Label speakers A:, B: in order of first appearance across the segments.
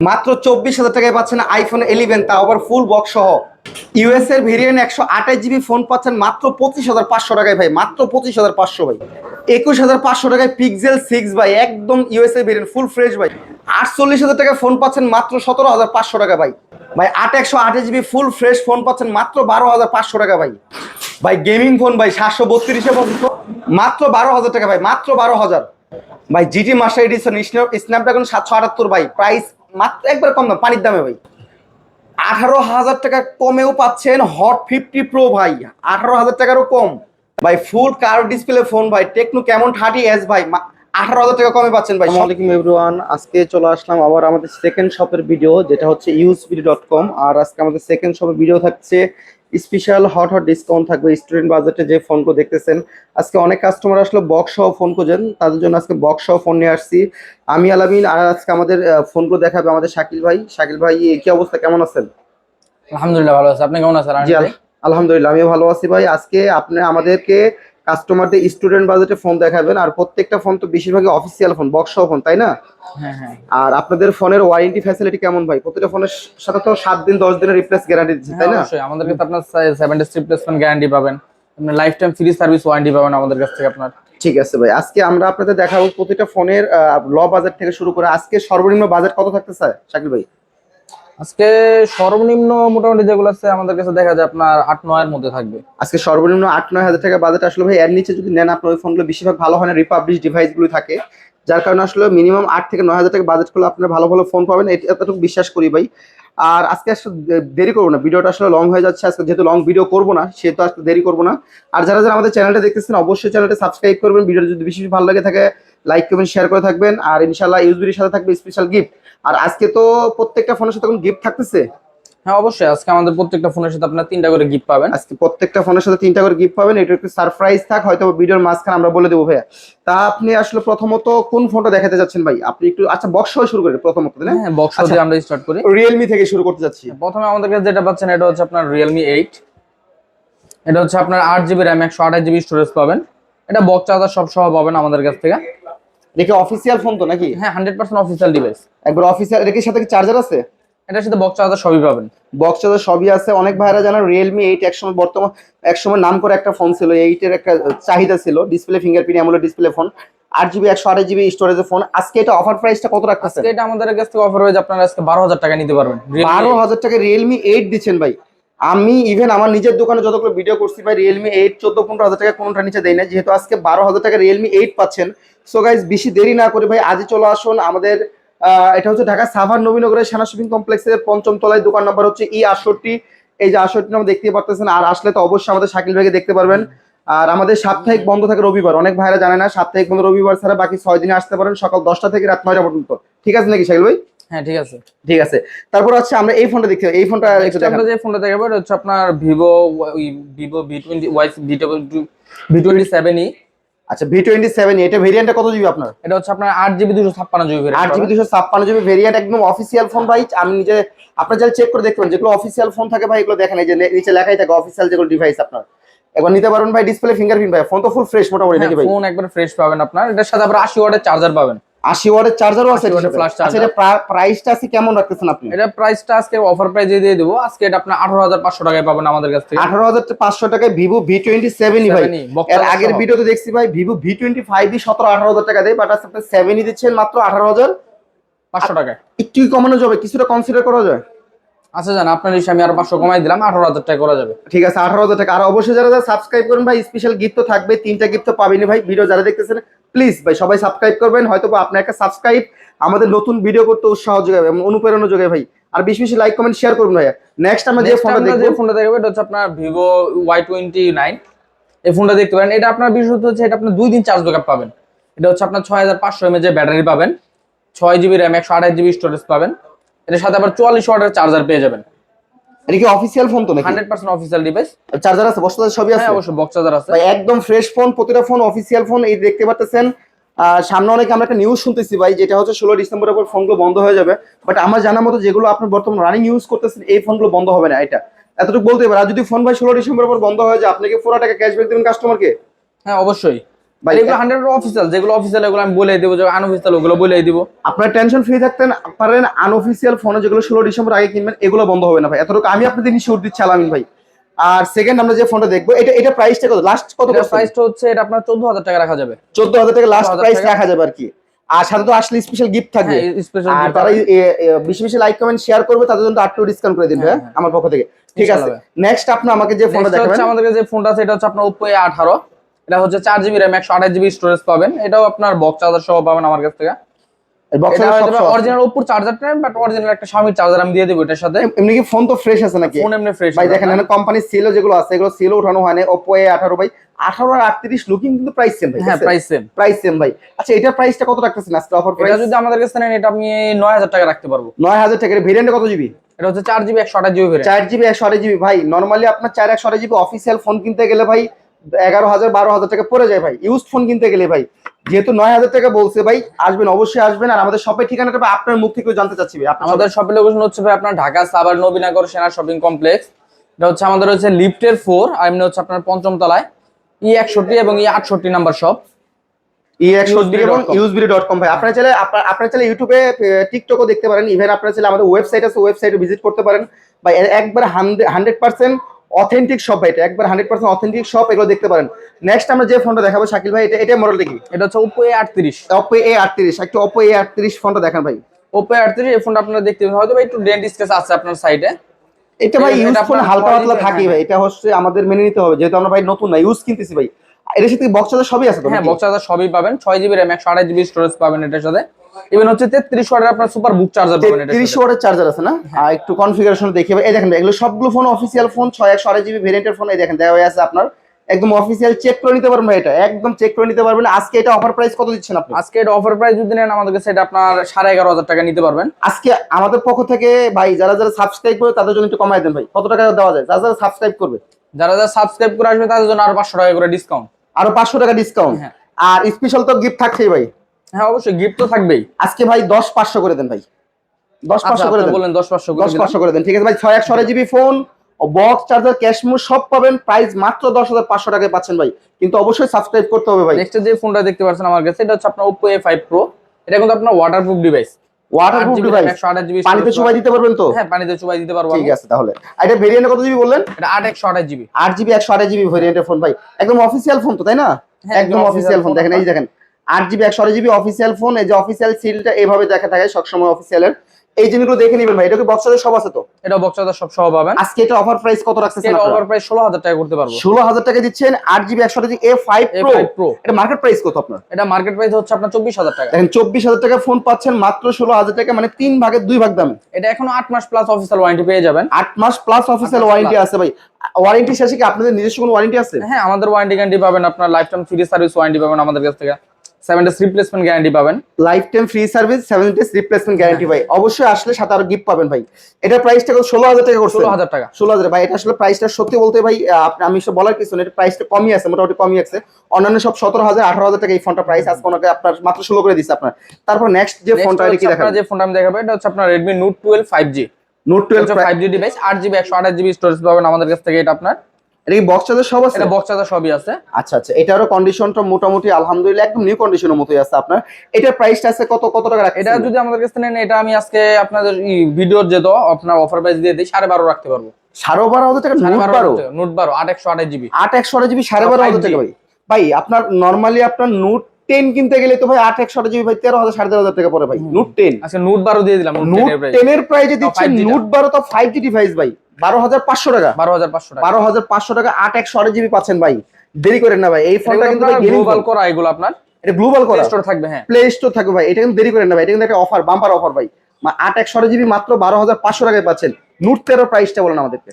A: মাত্র চব্বিশ হাজার টাকায় পাচ্ছেন আইফোন ইলেভেন তা আবার ফুল বক্স সহ। ইউএস এর ভেরিয়েন্ট একশো আঠাশ জিবি ফোন পাচ্ছেন মাত্র পঁচিশ হাজার পাঁচশো টাকায় ভাই, মাত্র পঁচিশ হাজার পাঁচশো ভাই। একুশ হাজার পাঁচশো টাকায় পিক্সেল সিক্স ভাই, একদম ইউএস এর ভেরিয়েন্ট ফুল ফ্রেশ ভাই। আটচল্লিশ হাজার টাকায় ফোন পাচ্ছেন মাত্র সতেরো হাজার পাঁচশো টাকা ভাই। ভাই, আট একশো আঠাশ জিবি ফুল ফ্রেশ ফোন পাচ্ছেন মাত্র বারো হাজার পাঁচশো টাকা ভাই। ভাই গেমিং ফোন ভাই, সাতশো বত্রিশে পর্যন্ত মাত্র বারো হাজার টাকা ভাই, মাত্র বারো হাজার। ভাই জিটি মাস্টার এডিশন স্ন্যাপড্রাগন সাতশো আটাত্তর ভাই প্রাইস মাত্র একবার কম দাম পানির দামে ভাই। আঠারো হাজার টাকা কমেও পাচ্ছেন হট ফিফটি প্রো ভাই। আঠারো হাজার টাকারও কম। ভাই ফুল কার ডিসপ্লে ফোন ভাই। টেকনো কেমন থার্টি এস ভাই? আঠারো হাজার টাকা কমে পাচ্ছেন ভাই।
B: আসসালামাইকুম এভরিওয়ান আজকে চলে আসলাম আবার আমাদের সেকেন্ড শপের ভিডিও যেটা হচ্ছে ইউজবিডি ডট কম আর আজকে আমাদের সেকেন্ড শপের ভিডিও থাকছে স্পেশাল হট হট ডিসকাউন্ট থাকবে। স্টুডেন্ট বাজেটে যে ফোনগুলো দেখতেছেন আজকে অনেক কাস্টমার আসলো বক্স সহ ফোন খোঁজেন তাদের জন্য আজকে বক্স সহ ফোন নিয়ে আসছি। আমি আলামিন আর আজকে আমাদের ফোন ফোনগুলো দেখাবে আমাদের শাকিল ভাই। শাকিল ভাই কি অবস্থা? কেমন আছেন?
C: আলহামদুলিল্লাহ ভালো আছি। আপনি কেমন আছেন?
B: আলহামদুলিল্লাহ আমিও ভালো আছি ভাই। আজকে আপনি আমাদেরকে কাস্টমারদের স্টুডেন্ট বাজেটে ফোন দেখাবেন আর প্রত্যেকটা ফোন তো বেশিরভাগই অফিসিয়াল ফোন বক্স ফোন তাই না?
C: হ্যাঁ হ্যাঁ।
B: আর আপনাদের ফোনের ওয়ারেন্টি ফ্যাসিলিটি কেমন ভাই? প্রতিটা ফোনের সাথে তো সাত দিন দশ দিনের রিপ্লেস গ্যারান্টি দিচ্ছে তাই না?
C: হ্যাঁ, অবশ্যই। আমাদের কাছে আপনার সেভেন ডেজ রিপ্লেসমেন্ট গ্যারান্টি পাবেন। আপনি life time free service warranty পাবেন আমাদের কাছ থেকে আপনার।
B: ঠিক আছে ভাই আজকে আমরা আপনাদের দেখাবো প্রতিটা ফোনের ল বাজেট থেকে শুরু করে আজকে সর্বনিম্ন বাজেট কত থাকতে স্যার শাকিল ভাই?
C: আজকে সর্বনিম্ন মোটামুটি যেগুলো আছে আমাদের কাছে দেখা যায় আপনার আট নয়ের মধ্যে থাকবে।
B: আজকে সর্বনিম্ন আট, নয় হাজার টাকা বাজেট আসলে ভাই, এর নিচে যদি নেন আপনার ওই ফোনগুলো বেশিরভাগ ভালো হয় না রিপাবলিশ ডিভাইসগুলো থাকে। যার কারণে আসলে মিনিমাম আট থেকে নয় হাজার টাকা বাজেট করলে আপনার ভালো ভালো ফোন পাবেন, এটা এতটুকু বিশ্বাস করি ভাই। আর আজকে আসলে দেরি করব না, ভিডিওটা আসলে লং হয়ে যাচ্ছে, আজকে যেহেতু লং ভিডিও করব না, সেহেতু আজকে দেরি করব না। আর যারা যারা আমাদের চ্যানেলটা দেখতেছেন, অবশ্যই চ্যানেলটা সাবস্ক্রাইব করবেন, ভিডিওটা যদি বেশি ভালো লাগে থাকে লাইক করবেন শেয়ার করে থাকবেন। আর ইনশাল্লাহ ইউজবির সাথে থাকবে স্পেশাল গিফট আর আজকে তো প্রত্যেকটা ফোনের সাথে কোনো গিফট থাকতেছে?
C: হ্যাঁ অবশ্যই। আজকে আমাদের প্রত্যেকটা ফোনের সাথে আপনার তিনটা করে গিফট পাবেন।
B: আজকে প্রত্যেকটা ফোনের সাথে তিনটা করে গিফট পাবেন। এটা একটু সারপ্রাইজ থাক হয়তো ভিডিওর মাঝখানে আমরা বলে দেবো ভাইয়া। তা আপনি আসলে প্রথমত কোন ফোনটা দেখাতে যাচ্ছেন ভাই? আপনি একটু আচ্ছা বক্স হয়ে শুরু করেন প্রথমত না?
C: হ্যাঁ বক্স
B: আচ্ছা।
C: দিয়ে আমরা স্টার্ট করি।
B: রিয়েলমি থেকে শুরু করতে যাচ্ছি।
C: প্রথমে আমাদের কাছে যেটা পাচ্ছেন এটা হচ্ছে আপনার রিয়েলমি এইট এটা হচ্ছে আপনার আট জিবি র্যাম একশো আঠাশ জিবি স্টোরেজ পাবেন। এটা বক্স চার্জার সব সহ পাবেন আমাদের কাছ থেকে।
B: দেখি অফিসিয়াল ফোন তো নাকি?
C: হ্যাঁ হান্ড্রেড পার্সেন্ট অফিসিয়াল ডিভাইস
B: একবার অফিসিয়াল এর কি সাথে কি চার্জার আছে?
C: এটার সাথে বক্স চার্জার সবই পাবেন।
B: বক্স চার্জার সবই আছে। অনেক ভাইরা জানা রিয়েলমি এইট একসময় বর্তমান একসময় নাম করে একটা ফোন ছিল এইটের একটা চাহিদা ছিল ডিসপ্লে ফিঙ্গারপ্রিন্ট এমন ডিসপ্লে ফোন আট জিবি একশো আঠাশ জিবি স্টোরেজের ফোন আজকে এটা অফার প্রাইসটা কত রাখতেছে
C: আজকে এটা আমাদের কাছ থেকে অফার হয়েছে আপনারা আজকে বারো হাজার টাকা নিতে পারবেন।
B: বারো হাজার টাকা রিয়েলমি এইট দিচ্ছেন ভাই। আমি ইভেন আমার নিজের দোকানে যতগুলো ভিডিও করছি, ভাই রিয়েলমি এইট চোদ্দ, পনেরো হাজার টাকা কোনটা নিচে দেয় না যেহেতু আজকে বারো হাজার টাকা রিয়েলমি এইট পাচ্ছেন। সো গাইজ বেশি দেরি না করে, ভাই, আজই চলে আসুন আমাদের এটা হচ্ছে ঢাকা সাভার নবীনগরের সেনা শপিং কমপ্লেক্সের পঞ্চম তলায়। দোকান নাম্বার হচ্ছে ই আটষট্টি। এই যে আটষট্টি নাম্বার দেখতে পারতেছেন, আর আসলে তো অবশ্যই আমাদের শাকিল ভাইকে দেখতে পারবেন। আর আমাদের সাপ্তাহিক বন্ধ থাকে রবিবার। অনেক ভাইরা জানে না, সাপ্তাহিক বন্ধ রবিবার ছাড়া বাকি ছয় দিনে আসতে পারেন সকাল দশটা থেকে রাত নয়টা পর্যন্ত। ঠিক আছে নাকি শাকিল ভাই?
C: হ্যাঁ ঠিক আছে।
B: ঠিক আছে। তারপর হচ্ছে আমরা এই ফোনটা দেখতে এই ফোনটা একটু
C: যে ফোনটা দেখাবো এটা হচ্ছে আপনার Vivo Vivo V twenty Y V twenty seven E
B: আচ্ছা ভি টোয়েন্টি সেভেন এটা ভেরিয়েন্টটা কত জিবি আপনার?
C: এটা হচ্ছে আপনার আট জিবি দুশো ছাপ্পান্ন জিবি
B: আট জিবি দুশো ছাপ্পান্ন জিবি ভেরিয়েন্ট একদম অফিসিয়াল ফোন ভাই। আমি নিজে আপনার যারা চেক করে দেখবেন যেগুলো অফিসিয়াল ফোন থাকে ভাই এগুলো দেখেন এই যে নিচে লেখাই থাকে অফিসিয়াল যেগুলো ডিভাইস আপনার। একবার নিতে পারবেন ভাই ডিসপ্লে ফিঙ্গারপ্রিন্ট ভাই ফোন তো ফুল ফ্রেশ মোটামুটি নাকি ভাই?
C: ফোন একবার ফ্রেশ পাবেন আপনার। এটার সাথে আবার আশি ওয়াটের চার্জার পাবেন।
B: আশি ওয়াটের চার্জারও আছে
C: 80
B: আচ্ছা এটা প্রাইসটা আছে কেমন রাখতেছেন আপনি?
C: এটা প্রাইসটা আজকে অফার প্রাইজে দিয়ে দেবো আজকে এটা হাজার পাঁচশো টাকায় পাবেন আমাদের কাছ থেকে।
B: আঠারো হাজার পাঁচশো টাকায় ভিভো ভি টোয়েন্টি সেভেনই ভাই। এর আগের। ভিডিওতে দেখছি ভাই টোয়েন্টি ফাইভ সতেরো আঠারো হাজার টাকা দেয় বাট আপনি সেভেনই দিচ্ছেন মাত্র আঠারো হাজার।
C: পাঁচশো টাকায়।
B: একটু কমানো যাবে? কিছুটা কনসিডার করা যায়?
C: আচ্ছা জান আপনার হিসেবে আমি আরও পাঁচশো কমাই দিলাম আঠারো হাজার টাকা করা যাবে।
B: ঠিক আছে আঠারো হাজার টাকা। আর অবশ্যই যারা যারা সাবস্ক্রাইব করবেন ভাই স্পেশাল গিফট তো থাকবে তিনটা গিফট তো পাবেনই ভাই। ভিডিও যারা দেখতেছেন প্লিজ ভাই সবাই সাবস্ক্রাইব করবেন হয়তো বা আপনার একটা সাবস্ক্রাইব আমাদের নতুন ভিডিও করতে উৎসাহ যোগাবে এবং অনুপ্রেরণা যোগাবে ভাই। আর বেশি বেশি লাইক কমেন্ট শেয়ার করুন ভাইয়া। নেক্সট আমরা যে ফোনটা
C: আমরা যে ফোনটা দেখব এটা হচ্ছে আপনার ভিভো ওয়াই টোয়েন্টি নাইন এই ফোনটা দেখতে পারেন এটা আপনার বিশেষত হচ্ছে এটা আপনার দুই দিন চার্জ ব্যাকআপ পাবেন। এটা হচ্ছে আপনার ছয় হাজার পাঁচশো এমএচ ব্যাটারি পাবেন। ছয় জিবি র্যাম একশো আঠাশ জিবি স্টোরেজ পাবেন। এটার সাথে আবার চুয়াল্লিশ ওয়াটের চার্জার পেয়ে যাবেন।
B: এটা কি অফিসিয়াল ফোন তো নাকি?
C: Hundred percent official device
B: charger আছে? বস্তা সবই আছে?
C: হ্যাঁ অবশ্যই বক্স চার্জার আছে।
B: ভাই একদম ফ্রেশ ফোন প্রতিটা ফোন অফিসিয়াল ফোন এই দেখতে পাচ্ছেন সামনে অনেক আমরা একটা নিউজ শুনতেছি ভাই যেটা হচ্ছে ষোলো ডিসেম্বরের পর ফোনগুলো বন্ধ হয়ে যাবে। বাট আমার জানা মতো যেগুলো আপনি বর্তমান রানিং ইউজ করতেছেন এই ফোনগুলো বন্ধ হবে না এটা। এতটুকু বলতে পারে। আর যদি ফোন ভাই ষোলো ডিসেম্বর পর বন্ধ হয়ে যায় আপনি কি পুরো টাকা ক্যাশব্যাক দেবেন কাস্টমারকে
C: হ্যাঁ অবশ্যই।
B: ভাই
C: এগুলো হান্ড্রেড অফিসিয়াল যেগুলো অফিসিয়াল এগুলো আমি বলে দিব আনঅফিসিয়াল ওগুলো বলে দিব।
B: আপনার টেনশন ফ্রি থাকতেন পারেন আনঅফিসিয়াল ফোনে যেগুলো ষোলো ডিসেম্বর আগে কিনবেন এগুলো বন্ধ হবে না ভাই। এতটুকু আমি আপনাদের নিশ্চয় দিচ্ছি আলামিন ভাই। আর সেকেন্ড আমরা যে ফোনটা দেখব এটা এটা প্রাইসটা কত? লাস্ট কত
C: প্রাইসটা হচ্ছে এটা আপনার চোদ্দ হাজার টাকা রাখা যাবে।
B: চোদ্দ হাজার টাকা লাস্ট প্রাইস রাখা যাবে আর কি। আর সাথে তো আসলে স্পেশাল গিফট থাকবে।
C: হ্যাঁ স্পেশাল
B: আর তারা এ- এ- বেশি বেশি লাইক কমেন্ট শেয়ার করবে তাদের জন্য আটটু ডিসকাউন্ট করে দিন
C: হ্যাঁ,
B: ভাই আমার পক্ষ থেকে। ঠিক আছে। নেক্সট আপনি আমাকে যে ফোনটা দেখাবেন।
C: আমাদের যে ফোনটা আছে এটা হচ্ছে আপনার এ আঠারো। এটা হচ্ছে চার জিবি র্যাম একশো আঠাশ জিবি স্টোরেজ পাবেন। এটাও আপনার বক্স চার্জার সহ পাবেন আমার কাছ থেকে। অরিজিনাল ওপোর চার্জার টাইম বাট অরিজিনাল একটা স্বামীর চার্জার আমি দিয়ে দেবো এটার সাথে।
B: এমনি কি ফোন তো ফ্রেশ আছে নাকি?
C: ফোন এমনি ফ্রেশ
B: ভাই দেখেন এখানে কোম্পানির সেলও যেগুলো আছে এগুলো সেলও উঠানো হয় না ওপো এ আঠারো ভাই। আঠারো আর আটত্রিশ লুকিং কিন্তু প্রাইস সেম ভাই
C: হ্যাঁ প্রাইস সেম
B: প্রাইস সেম ভাই। আচ্ছা এটার প্রাইসটা কত রাখতেছেন আজকে অফার
C: এটা
B: প্রাইস
C: যদি আমাদের কাছে নেন এটা আমি নয় হাজার টাকা রাখতে পারব।
B: নয় হাজার টাকার ভেরিয়েন্টে কত জিবি
C: এটা হচ্ছে চার জিবি একশো আঠাশ জিবি
B: চার জিবি একশো আড়াই জিবি ভাই নর্মালি আপনার চার একশো আড়াই জিবি অফিসিয়াল ফোন কিনতে গেলে ভাই এগারো হাজার বারো হাজার টাকা পড়ে যায় ভাই। ইউজ ফোন কিনতে গেলে ভাই। যেহেতু নয় হাজার টাকা বলছে ভাই আসবেন অবশ্যই আসবেন। আর আমাদের শপের ঠিকানাটা আপনার মুখ থেকে জানতে চাচ্ছি ভাই।
C: আমাদের শপের লোকেশন হচ্ছে ভাই আপনার ঢাকা সাভার নবীনগর সেনা শপিং কমপ্লেক্স এটা হচ্ছে আমাদের হচ্ছে লিফটের ফোর আর এমনি হচ্ছে আপনার পঞ্চম তলায় ই একষট্টি এবং ই আটষট্টি নাম্বার শপ
B: আপনারা চাইলে আপনারা চাইলে ইউটিউবে টিকটকও দেখতে পারেন। ইভেন আপনারা চাইলে আমাদের ওয়েবসাইট আছে ওয়েবসাইটে ভিজিট করতে পারেন। বা একবার হান্ড্রেড পার্সেন্ট অথেন্টিক শপ ভাই এটা একবার হান্ড্রেড পার্সেন্ট অথেন্টিক শপ এগুলো দেখতে পারেন। নেক্সট আমরা যে ফোনটা দেখাবো শাকিল ভাই এটা এটা মডেলটা কি?
C: এটা হচ্ছে ওপো এ আটত্রিশ।
B: অপো এ আটত্রিশ একটু অপো এ আটত্রিশ ফোনটা দেখেন ভাই।
C: ওপো এ আটত্রিশ এই ফোনটা আপনারা দেখতে পাবেন হয়তো ভাই একটু ডেন্ট স্কেচ আছে আপনার সাইডে
B: এটা ভাই ইউজ ফোন হালকা পাতলা থাকি
C: হ্যাঁ।
B: ভাই এটা হচ্ছে আমাদের মেনে নিতে হবে। যেহেতু আমরা ভাই নতুন না ইউজ কিনতেছি ভাই। এর সাথে বক্স চার্জার সবই আছে তো
C: হ্যাঁ বক্স চার্জার সবই পাবেন। ছয় জিবি র্যাম একশো আঠাশ জিবি স্টোরেজ পাবেন এটার সাথে। ইভেন হচ্ছে তেত্রিশ ওয়াটের আপনার সুপার বুক চার্জার পাবেন
B: তিরিশ
C: সাথে।
B: ওয়াটের চার্জার আছে না?
C: হ্যাঁ।
B: আর একটু কনফিগারেশন দেখে। ভাই, এই দেখেন এগুলো সবগুলো ফোন অফিসিয়াল ফোন ছয় একশো আড়াই জিবি ভেরিয়েন্টের ফোন এই দেখেন দেওয়া আছে আপনার। একদম অফিসিয়াল চেক করে নিতে পারবেন এটা। একদম চেক করে নিতে পারবেন। আজকে এটা অফার প্রাইস কত দিচ্ছেন আপনি?
C: আজকে এটা অফার প্রাইস যদি নেন আমাদের কাছে এটা আপনার সাড়ে এগারো হাজার টাকা নিতে পারবেন।
B: আজকে আমাদের পক্ষ থেকে ভাই যারা যারা সাবস্ক্রাইব করবে তাদের জন্য একটু কমাই দেন ভাই। কত টাকা দেওয়া যায়? যারা যারা সাবস্ক্রাইব করবে।
C: যারা যারা সাবস্ক্রাইব করে আসবে তাদের জন্য আরও পাঁচশো টাকা করে ডিসকাউন্ট
B: আরও পাঁচশো টাকা ডিসকাউন্ট
C: হ্যাঁ।
B: আর স্পেশাল তো গিফট থাকছেই ভাই।
C: হ্যাঁ অবশ্যই গিফট তো থাকবেই।
B: আজকে ভাই দশ পাঁচশো করে দেন ভাই। দশ
C: আচ্ছা
B: পাঁচশো করে
C: বললেন দশ পাঁচশো করে
B: দশ। পাঁচশো করে দেন। ঠিক আছে ভাই ছয় একশো GB phone box charger cash memo সব পাবেন। প্রাইস মাত্র দশ হাজার পাঁচশো টাকায় পাচ্ছেন ভাই। কিন্তু অবশ্যই সাবস্ক্রাইব করতে হবে ভাই।
C: নেক্সট যে ফোনটা দেখতে পাচ্ছেন আমার কাছে এটা হচ্ছে আপনার Oppo A5 Pro এটা কিন্তু আপনার ওয়াটারপ্রুফ ডিভাইস
B: ওয়াটারপ্রুফ ডিভাইস
C: একশো আঠাশ জিবি
B: পানিতে চুবাই দিতে পারবেন তো?
C: হ্যাঁ পানিতে চুবাই দিতে পারব
B: ঠিক আছে তাহলে। এটা ভেরিয়েন্ট কত জিবি বললেন?
C: এটা আট একশো আঠাশ জিবি
B: আট জিবি একশো আঠাশ জিবি ভেরিয়েন্টের ফোন ভাই। একদম অফিসিয়াল ফোন তো তাই না?
C: হ্যাঁ,
B: একদম
C: একদম
B: অফিসিয়াল ফোন দেখেন এই দেখেন। আট জিবি একশো আঠাশ জিবি অফিসিয়াল ফোন এই যে অফিসিয়াল সিলটা এইভাবে দেখা থাকে সবসময় অফিসিয়ালের এই জিনিসগুলো দেখে নেবেন ভাই এটা কি বক্সাদের সব আছে তো?
C: এটা বক্সাদার সব সহ পাবেন।
B: আজকে এটা অফার প্রাইস কত রাখছেন
C: এটা ওভার প্রাইস ষোলো হাজার টাকা করতে পারব।
B: ষোলো হাজার টাকা দিচ্ছেন আট জিবি একশো আঠাশ A five pro
C: A5 Pro
B: এটা মার্কেট প্রাইস কত আপনার?
C: এটা মার্কেট প্রাইস হচ্ছে আপনার চব্বিশ হাজার টাকা।
B: দেখেন চব্বিশ হাজার টাকা ফোন পাচ্ছেন মাত্র ষোলো হাজার টাকা মানে তিন ভাগের দুই ভাগ দামে।
C: এটা এখনও আট মাস প্লাস অফিসিয়াল ওয়ারেন্টি পেয়ে যাবেন।
B: আট মাস প্লাস অফিসিয়াল ওয়ারেন্টি আছে ভাই। ওয়ারেন্টি শেষে কি আপনাদের নিজস্ব কোনো ওয়ারেন্টি আছে?
C: হ্যাঁ আমাদের ওয়ারেন্টি গ্যারান্টি পাবেন আপনার life time free service warranty পাবেন আমাদের কাছ থেকে। সেভেন ডেজ রিপ্লেসমেন্ট গ্যারান্টি পাবেন।
B: Life time free service seven days replacement guarantee ভাই। অবশ্যই আসলে সাথে আরও গিফট পাবেন ভাই। এটার প্রাইসটা ষোলো হাজার টাকা করছে
C: ষোলো হাজার টাকা।
B: ষোলো হাজার। ভাই এটা আসলে প্রাইসটা সত্যি বলতে ভাই আমি সব বলার কিছু না এটা প্রাইসটা কমই আছে মোটামুটি কমই আছে। অন্যান্য সব সতেরো হাজার আঠারো হাজার টাকা এই ফোনটা প্রাইস আজকে ওনাকে আপনার মাত্র ষোলো করে দিচ্ছে আপনার। তারপর নেক্সট যে ফোনটা এটা কি দেখাবেন
C: আপনার যে ফোনটা আমি দেখাবো এটা হচ্ছে আপনার Redmi note twelve five G
B: note twelve
C: five G device আট জিবি একশো আঠাশ জিবি স্টোরেজ পাবেন আমাদের কাছ থেকে এটা আপনার।
B: এটা কি বক্স চার্জার সব আছে?
C: এটা বক্স চার্জার সবই আছে।
B: আচ্ছা আচ্ছা এটারও কন্ডিশনটা মোটামুটি আলহামদুলিল্লাহ একদম নিউ কন্ডিশনের মতোই আছে আপনার। এটার প্রাইসটা আছে কত কত টাকা রাখছেন?
C: এটা যদি আমাদের কাছে নেন এটা আমি আজকে আপনাদের ভিডিওর যে দাও আপনার অফার প্রাইস দিয়ে দিই সাড়ে বারো রাখতে পারব।
B: সাড়ে বারো হাজার টাকা নোট
C: বারো?
B: বারো
C: নোট বারো আট একশো আঠাশ জিবি
B: আট একশো আঠাশ জিবি সাড়ে বারো হাজার
C: 5G
B: টাকা ভাই। ভাই আপনার নর্মালি আপনার নোট টেন কিনতে গেলে তো ভাই আট একশো জিবি ভাই তেরো হাজার সাড়ে তেরো হাজার টাকা পড়ে ভাই নোট টেন
C: আজকে নোট বারো দিয়ে দিলাম
B: নোট টেন এর প্রাইজে
C: 5G টা।
B: নোট বারো তো ফাইভ জি ডিভাইস ভাই। বারো হাজার পাঁচশো টাকা।
C: বারো হাজার পাঁচশো টাকা।
B: বারো হাজার পাঁচশো টাকা আট একশো আঠাশ জিবি পাচ্ছেন ভাই। দেরি করেন না ভাই এই ফোনটা কিন্তু
C: গ্লোবাল করা এগুলো আপনার?
B: এটা গ্লোবাল করা।
C: স্টোর থাকবে হ্যাঁ।
B: প্লে স্টোর থাকবে ভাই এটা কিন্তু দেরি করেন না ভাই এটা কিন্তু একটা অফার বাম্পার অফার ভাই। আট একশো জিবি মাত্র বারো হাজার পাঁচশো টাকায় পাচ্ছেন। নোট তেরো প্রাইসটা বলেন আমাদেরকে।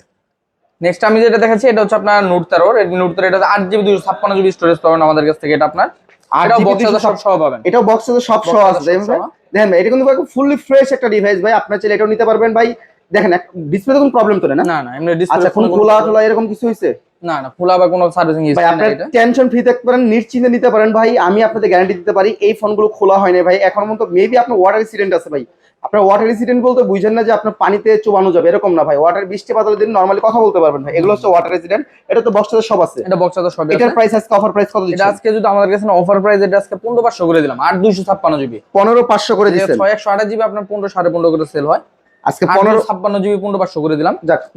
C: নেক্সট আমি যেটা দেখাচ্ছি এটা হচ্ছে আপনার নোট তেরো। রেডমি নোট তেরো এটা আট জিবি দুশো ছাপ্পান্ন জিবি স্টোরেজ পাবেন আমাদের কাছ থেকে এটা আপনার। এটাও সব সহ পাবেন।
B: এটাও বক্সে সব সহ আছে। দেখেন ভাই। এটা কিন্তু ফুললি ফ্রেশ একটা ডিভাইস ভাই আপনার চাইলে এটাও নিতে পারবেন ভাই। দেখেন ডিসপ্লে কোনো প্রবলেম তো না?
C: না না এমনি
B: আচ্ছা
C: ডিসপ্লে
B: কোন খোলা টোলা এরকম কিছু হয়েছে?
C: না না খোলা বা কোনো সার্ভিসিং এটা।
B: টেনশন ফ্রি থাকতে পারেন নিশ্চিন্তে নিতে পারেন ভাই আমি আপনাদের গ্যারান্টি দিতে পারি এই ফোনগুলো খোলা হয় না ভাই এখন মেবি আপনার ওয়াটার আছে ভাই। আপনার ওয়াটার রেসিডেন্ট বলতে বুঝেন না যে আপনার পানিতে চুবানো যাবে এরকম না ভাই। ওয়াটার বৃষ্টি বাদলের দিন নর্মালি কথা বলতে পারবেন ভাই। এগুলো হচ্ছে ওয়াটার রেসিডেন্ট এটা তো বক্সটাতে সব আছে।
C: এটা বক্স চাদর সবই
B: এটার
C: আছে।
B: প্রাইস আজকে অফার প্রাইস কত
C: এটা
B: দিচ্ছেন
C: আজকে যদি আমাদের কাছে অফার প্রাইস এটা আজকে পনেরো পাঁচশো করে দিলাম আট দুইশো ছাপ্পান্ন জিবি
B: পনেরো পাঁচশো করে দিচ্ছেন।
C: ছয় একশো আঠাশ জিবি আপনার পনেরো সাড়ে পনেরো করে সেল হয়।
B: আজকে
C: পনেরো ছাপ্পান্ন জিবি পনেরো পাঁচশো করে দিলাম।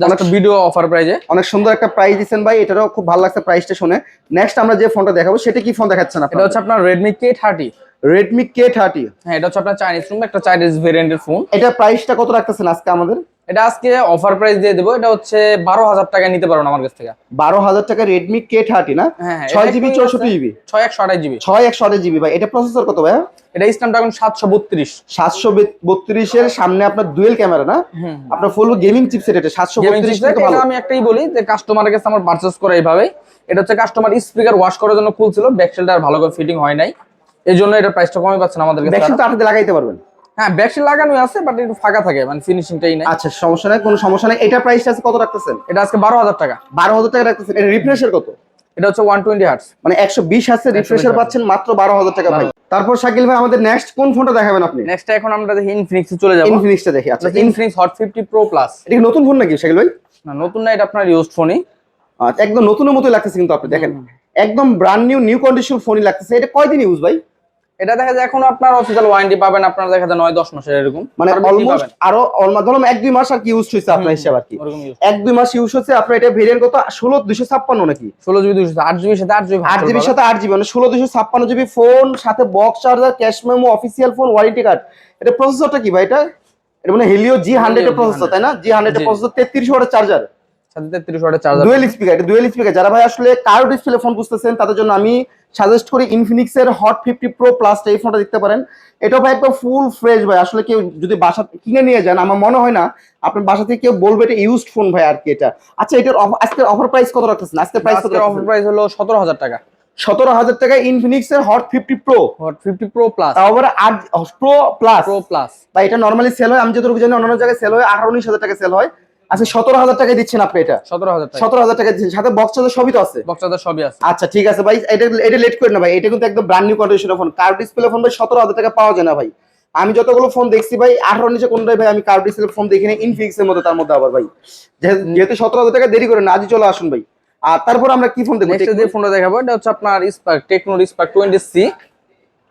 B: অনেক
C: ভিডিও অফার প্রাইজে
B: অনেক সুন্দর একটা প্রাইস দিচ্ছেন ভাই এটারও খুব ভালো লাগছে প্রাইসটা শুনে। নেক্সট আমরা যে ফোনটা দেখাবো সেটা কি ফোন দেখাচ্ছেন
C: এটা হচ্ছে আপনার Redmi K thirty
B: Redmi K thirty
C: হ্যাঁ এটা হচ্ছে আপনার চাইনিজ ফোন একটা চাইনিজ ভেরিয়েন্টের ফোন
B: এটা প্রাইসটা কত রাখতেছেন আজকে আমাদের?
C: এটা আজকে অফার প্রাইস দিয়ে দেবো। এটা হচ্ছে বারো হাজার টাকা নিতে পারবেন আমার কাছ থেকে।
B: বারো হাজার টাকা রেডমি কে থার্টি না?
C: হ্যাঁ হ্যাঁ,
B: ছয় জিবি চৌষট্টি জিবি
C: ছয় একশো আঠাশ জিবি
B: ছয় একশো আঠাশ জিবি ভাই। এটা প্রসেসর কত ভাইয়া?
C: এটা স্ন্যাপড্রাগন সাতশো বত্রিশ।
B: সাতশো বত্রিশের সামনে আপনার ডুয়েল ক্যামেরা না? আপনার ফুল গেমিং চিপসেট এটা সাতশো বত্রিশ
C: আমি একটাই বলি যে কাস্টমারের কাছে আমার পারচেস করে এইভাবে এটা হচ্ছে কাস্টমার স্পিকার ওয়াশ করার জন্য খুলছিল ব্যাকসেলটা আর ভালো করে ফিটিং হয় নাই। এই জন্য এটা প্রাইসটা কমে পাচ্ছেন আমাদের কাছে।
B: ব্যাকসেল। তো আঠাতে লাগাইতে পারবেন।
C: হ্যাঁ ব্যাকসেল লাগানো আছে বাট একটু ফাঁকা থাকে মানে ফিনিশিংটাই নাই।
B: আচ্ছা সমস্যা নাই কোনো সমস্যা নাই। এটা প্রাইসটা আছে কত রাখতেছেন?
C: এটা আজকে বারো হাজার টাকা।
B: বারো হাজার টাকা রাখতেছেন। এটা রিফ্রেশের কত?
C: এটা হচ্ছে ওয়ান টোয়েন্টি হার্টস
B: মানে একশো বিশ হাজার রিফ্রেশার পাচ্ছেন মাত্র বারো হাজার টাকা ভাই তারপর শাকিল ভাই আমাদের নেক্সট কোন ফোনটা দেখাবেন আপনি?
C: নেক্সট এখন আমরা দেখি ইনফিনিক্স চলে যাব।
B: ইনফিনিক্সটা দেখি আচ্ছা
C: Infinix hot fifty pro plus
B: এটা কি নতুন ফোন নাকি শাকিল ভাই?
C: না নতুন না এটা আপনার ইউজড ফোনই
B: আচ্ছা, একদম নতুনের মতোই লাগতেছে কিন্তু আপনি দেখেন। একদম ব্র্যান্ড নিউ নিউ কন্ডিশন ফোনই লাগতেছে। এটা কয়দিন ইউজ ভাই?
C: এটা দেখা যায় এখন আপনার অফিসিয়াল ওয়ারেন্টি পাবেন আপনার দেখা যায় নয় দশ মাসের এরকম।
B: মানে অলমোস্ট আরও ধরুন এক দুই মাস আর কি ইউজ হয়েছে আপনার হিসাব আর কি।
C: ওরকম use।
B: এক দুই মাস ইউজ হচ্ছে আপনার এটা ভেরিয়েন্ট কত? ষোলো দুশো ছাপ্পান্ন নাকি?
C: ষোলো জিবি দুশো আট জিবির সাথে আট জিবি
B: আট জিবির সাথে আট জিবি মানে ষোলো দুশো ছাপ্পান্ন জিবি ফোন সাথে box charger cash memo official phone warranty card এটা প্রসেসরটা কি ভাই এটা? এটা মানে হেলিও জি হান্ড্রেড প্রসেসর তাই না? জি হান্ড্রেড এর প্রসেসর তেত্রিশ ওয়াটের চার্জার
C: সাথে তেত্রিশ ওয়াটের চার্জার
B: ডুয়েল স্পিকার এটা ডুয়েল স্পিকার যারা ভাই আসলে কারও ডিসপ্লে ফোন বুঝতেছেন তাদের জন্য আমি সাজেস্ট করি ইনফিনিক্স এর হট ফিফটি প্রো প্লাস এই ফোনটা দেখতে পারেন। এটা ভাই একদম ফুল ফ্রেশ ভাই। আসলে কেউ যদি বাসা কিনে নিয়ে যান আমার মনে হয় না আপনার বাসা থেকে কেউ বলবে এটা ইউজড ফোন ভাই আর কি এটা। আচ্ছা এটার আজকের অফার প্রাইস কত রাখতেছেন? আজকের প্রাইস কত
C: অফার প্রাইস হলো সতেরো হাজার টাকা।
B: সতেরো হাজার টাকা ইনফিনিক্স এর hot fifty pro
C: hot fifty pro plus
B: আবার আট প্রো প্লাস
C: প্রো প্লাস
B: বা এটা নর্মালি সেল হয় আমি যতটুকু জানি অন্যান্য জায়গায় সেল হয় আঠারো উনিশ হাজার টাকা সেল হয়। আচ্ছা সতেরো হাজার টাকায় দিচ্ছেন আপনি এটা?
C: সতেরো হাজার
B: সতেরো হাজার টাকা দিচ্ছেন। সাথে বক্স চার্জার সবই তো আছে?
C: বক্সাদার সবই আছে।
B: আচ্ছা ঠিক আছে ভাই। এটা এটা লেট করেন না ভাই। এটা কিন্তু একদম ব্র্যান্ড নিউ কন্ডিশনের ফোন কার ডিসপ্লে ফোন ভাই সতেরো হাজার টাকা পাওয়া যায় না ভাই। আমি যতগুলো ফোন দেখছি ভাই আঠারো নিচে কোনটাই ভাই আমি কার ডিসপ্লে ফোন দেখিনি ইনফিক্স এর মধ্যে তার মধ্যে আবার ভাই। যেহেতু সতেরো হাজার টাকা দেরি করে না আজই চলে আসুন ভাই। আর তারপর আমরা কি ফোন দেখব?
C: যে ফোনটা দেখাবো এটা হচ্ছে আপনার Spark টেকনোর Spark twenty C